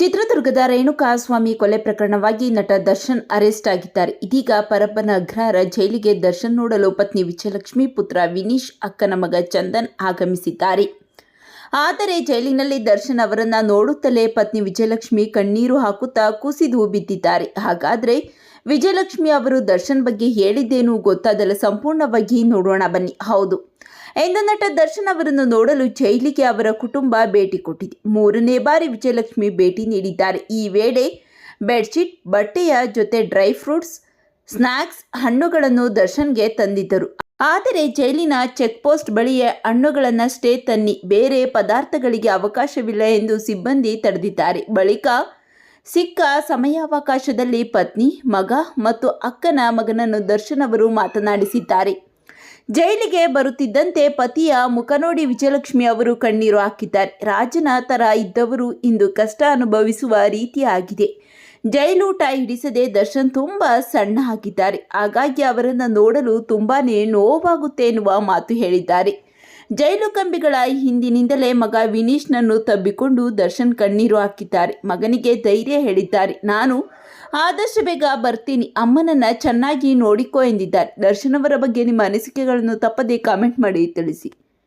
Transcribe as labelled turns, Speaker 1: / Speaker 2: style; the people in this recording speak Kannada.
Speaker 1: ಚಿತ್ರದುರ್ಗದ ರೇಣುಕಾಸ್ವಾಮಿ ಕೊಲೆ ಪ್ರಕರಣವಾಗಿ ನಟ ದರ್ಶನ್ ಅರೆಸ್ಟ್ ಆಗಿದ್ದಾರೆ. ಇದೀಗ ಪರಪ್ಪನ ಅಗ್ರಹಾರ ಜೈಲಿಗೆ ದರ್ಶನ್ ನೋಡಲು ಪತ್ನಿ ವಿಜಯಲಕ್ಷ್ಮಿ ಪುತ್ರ ವಿನೀಶ್, ಅಕ್ಕನ ಮಗ ಚಂದನ್ ಆಗಮಿಸಿದ್ದಾರೆ. ಆದರೆ ಜೈಲಿನಲ್ಲಿ ದರ್ಶನ್ ಅವರನ್ನ ನೋಡುತ್ತಲೇ ಪತ್ನಿ ವಿಜಯಲಕ್ಷ್ಮಿ ಕಣ್ಣೀರು ಹಾಕುತ್ತಾ ಕುಸಿದು ಬಿದ್ದಿದ್ದಾರೆ. ಹಾಗಾದ್ರೆ ವಿಜಯಲಕ್ಷ್ಮಿ ಅವರು ದರ್ಶನ್ ಬಗ್ಗೆ ಹೇಳಿದ್ದೇನು ಗೊತ್ತಾದಲ್ಲ ಸಂಪೂರ್ಣವಾಗಿ ನೋಡೋಣ ಬನ್ನಿ. ಹೌದು. ಎಂದ ನಟ ದರ್ಶನ್ ಅವರನ್ನು ನೋಡಲು ಜೈಲಿಗೆ ಅವರ ಕುಟುಂಬ ಭೇಟಿ ಕೊಟ್ಟಿದೆ. ಮೂರನೇ ಬಾರಿ ವಿಜಯಲಕ್ಷ್ಮಿ ಭೇಟಿ ನೀಡಿದ್ದಾರೆ. ಈ ವೇಳೆ ಬೆಡ್ಶೀಟ್, ಬಟ್ಟೆಯ ಜೊತೆ ಡ್ರೈ ಫ್ರೂಟ್ಸ್ ಸ್ನ್ಯಾಕ್ಸ್ ಹಣ್ಣುಗಳನ್ನು ದರ್ಶನ್ಗೆ ತಂದಿದ್ದರು. ಆದರೆ ಜೈಲಿನ ಚೆಕ್ ಪೋಸ್ಟ್ ಬಳಿಯೇ ಹಣ್ಣುಗಳನ್ನಷ್ಟೇ ತನ್ನಿ. ಬೇರೆ ಪದಾರ್ಥಗಳಿಗೆ ಅವಕಾಶವಿಲ್ಲ ಎಂದು ಸಿಬ್ಬಂದಿ ತಡೆದಿದ್ದಾರೆ. ಬಳಿಕ ಸಿಕ್ಕ ಸಮಯಾವಕಾಶದಲ್ಲಿ ಪತ್ನಿ, ಮಗ ಮತ್ತು ಅಕ್ಕನ ಮಗನನ್ನು ದರ್ಶನ್ ಅವರು ಮಾತನಾಡಿಸಿದ್ದಾರೆ. ಜೈಲಿಗೆ ಬರುತ್ತಿದ್ದಂತೆ ಪತಿಯ ಮುಖ ನೋಡಿ ವಿಜಯಲಕ್ಷ್ಮಿ ಅವರು ಕಣ್ಣೀರು ಹಾಕಿದ್ದಾರೆ. ರಾಜನ ತರ ಇದ್ದವರು ಇಂದು ಕಷ್ಟ ಅನುಭವಿಸುವ ರೀತಿಯಾಗಿದೆ. ಜೈಲೂಟ ಹಿಡಿಸದೆ ದರ್ಶನ್ ತುಂಬ ಸಣ್ಣ ಆಗಿದ್ದಾರೆ. ಹಾಗಾಗಿ ಅವರನ್ನು ನೋಡಲು ತುಂಬಾನೇ ನೋವಾಗುತ್ತೆ ಎನ್ನುವ ಮಾತು ಹೇಳಿದ್ದಾರೆ. ಜೈಲು ಕಂಬಿಗಳ ಹಿಂದಿನಿಂದಲೇ ಮಗ ವಿನೀಶ್ನನ್ನು ತಬ್ಬಿಕೊಂಡು ದರ್ಶನ್ ಕಣ್ಣೀರು ಹಾಕಿದ್ದಾರೆ. ಮಗನಿಗೆ ಧೈರ್ಯ ಹೇಳಿದ್ದಾರೆ. ನಾನು ಆದಷ್ಟು ಬೇಗ ಬರ್ತೀನಿ. ಅಮ್ಮನನ್ನ ಚೆನ್ನಾಗಿ ನೋಡಿಕೋ ಎಂದಿದ್ದಾರೆ. ದರ್ಶನ್ ಅವರ ಬಗ್ಗೆ ನಿಮ್ಮ ಅನಿಸಿಕೆಗಳನ್ನು ತಪ್ಪದೇ ಕಾಮೆಂಟ್ ಮಾಡಿ ತಿಳಿಸಿ.